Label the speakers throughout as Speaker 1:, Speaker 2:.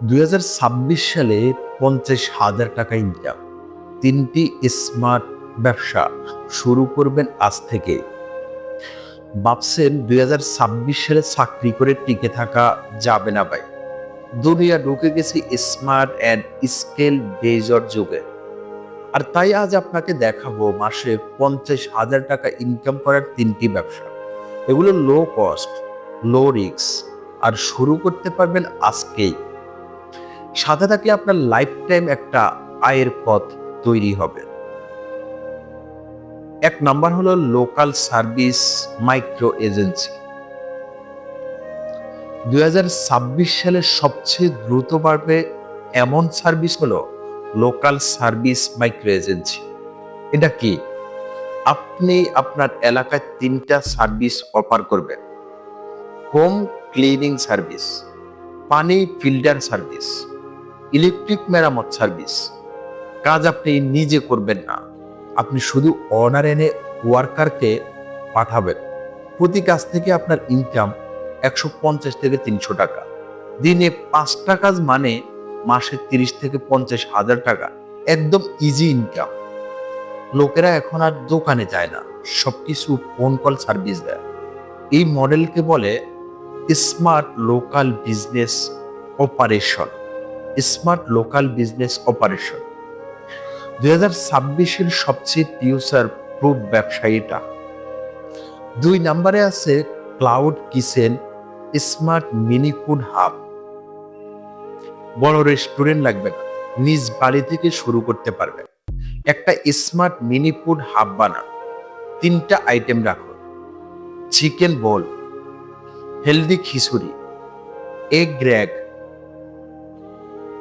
Speaker 1: দুই হাজার ছাব্বিশ সালে পঞ্চাশ হাজার টাকা ইনকাম তিনটি স্মার্ট ব্যবসা শুরু করবেন আজ থেকে। ভাবছেন দু হাজার ছাব্বিশ সালে চাকরি করে টিকে থাকা যাবে না ভাই। দুনিয়া ঢুকে গেছে স্মার্ট অ্যান্ড স্কেল বেজর যুগে। আর তাই আজ আপনাকে দেখাবো মাসে পঞ্চাশ হাজার টাকা ইনকাম করার তিনটি ব্যবসা। এগুলো লো কস্ট লো রিক্স আর শুরু করতে পারবেন আজকেই। সাথে থাকলে আপনার লাইফ টাইম একটা আয়ের পথ তৈরি হবে। এক নাম্বার হলো লোকাল সার্ভিস মাইক্রো এজেন্সি দুই সালে সবচেয়ে দ্রুত বাড়বে এমন সার্ভিস হলো লোকাল সার্ভিস মাইক্রো এজেন্সি এটা কি? আপনি আপনার এলাকায় তিনটা সার্ভিস অফার করবেন। হোম ক্লিনিং সার্ভিস পানি ফিল্টার সার্ভিস ইলেকট্রিক মেরামত সার্ভিস। কাজ আপনি নিজে করবেন না। আপনি শুধু অনার এনে ওয়ার্কারকে পাঠাবেন। প্রতি কাজ থেকে আপনার ইনকাম একশো পঞ্চাশ থেকে তিনশো টাকা। দিনে পাঁচটা কাজ মানে মাসে তিরিশ থেকে পঞ্চাশ হাজার টাকা। একদম ইজি ইনকাম লোকেরা এখন আর দোকানে যায় না। সবকিছু ফোন কল সার্ভিস দেয়। এই মডেলকে বলে smart local business operation smart local business operation. দুই হাজার ছাব্বিশের সবচেয়ে ফিউচার প্রুফ ব্যবসায়ীটা। দুই নম্বরে আছে cloud kitchen, smart mini food hub. বড় রেস্টুরেন্ট লাগবে না, নিজ বাড়ি থেকে শুরু করতে পারবেন একটা স্মার্ট মিনি ফুড হাব বানান, তিনটা আইটেম রাখুন। Chicken ball, healthy khichuri, egg গ্র্যাগ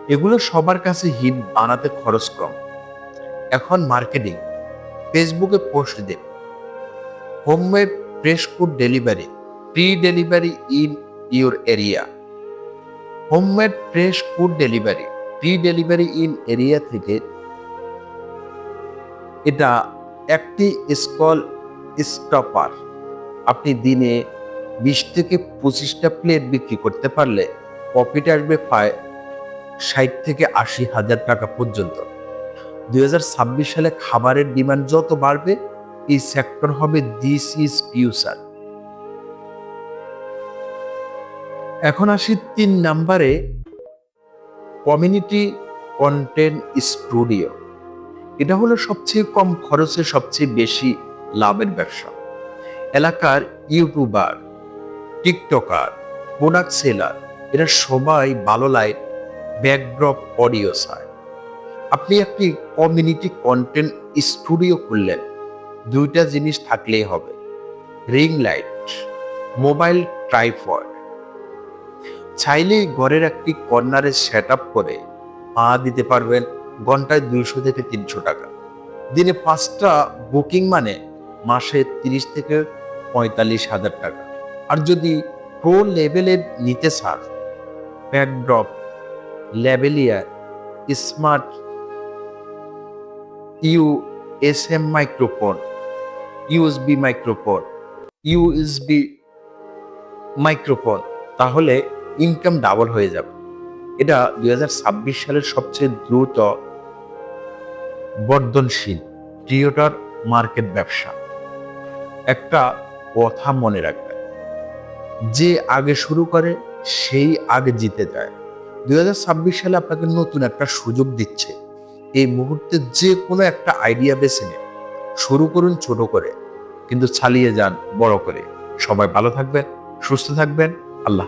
Speaker 1: এগুলো সবার কাছে হিট বানাতে খরচ কম। এখন মার্কেটিং ফেসবুকে post then. Homemade fresh food delivery free delivery in your area homemade fresh food delivery free delivery in area থেকে এটা একটি স্কল স্টপার আপনি দিনে বিশ থেকে পঁচিশটা প্লেট বিক্রি করতে পারলে প্রফিট আসবে প্রায় ষাট থেকে আশি হাজার টাকা পর্যন্ত। দুই হাজার ছাব্বিশ সালে খাবারের ডিমান্ড যত বাড়বে, এই সেক্টর হবে দিস ইজ ফিউচার এখন আসি তিন নাম্বারে কমিউনিটি কন্টেন্ট স্টুডিও এটা হলো সবচেয়ে কম খরচে সবচেয়ে বেশি লাভের ব্যবসা। এলাকার ইউটিউবার, টিকটকার প্রোডাক্ট সেলার এরা সবাই ভালো লাইট ব্যাকড্রপ অডিও চায় আপনি একটি কমিউনিটি কন্টেন্ট স্টুডিও খুললেন। দুইটা জিনিস থাকলেই হবে। রিং লাইট, মোবাইল ট্রাইফড চাইলেই ঘরের একটি কর্নারে সেট আপ করে পা দিতে পারবেন ঘন্টায় দুইশো থেকে তিনশো টাকা। দিনে পাঁচটা বুকিং মানে মাসে তিরিশ থেকে পঁয়তাল্লিশ হাজার টাকা। আর যদি প্রো লেভেলের নিতে চান, backdrop lavalier smart U S M microphone USB microphone USB microphone, তাহলে ইনকাম ডাবল হয়ে যাবে। এটা দুই হাজার ছাব্বিশ সালের সবচেয়ে দ্রুত বর্ধনশীল থিয়েটার মার্কেট ব্যবসা। একটা কথা মনে রাখবেন, যে আগে শুরু করে, সেই আগে জিতে যায়। দুই হাজার ছাব্বিশ সালে আপনাকে নতুন একটা সুযোগ দিচ্ছে। এই মুহূর্তে যে কোনো একটা আইডিয়া বেছে নিন শুরু করুন ছোট করে। কিন্তু চালিয়ে যান বড় করে। সবাই ভালো থাকবেন, সুস্থ থাকবেন। আল্লাহ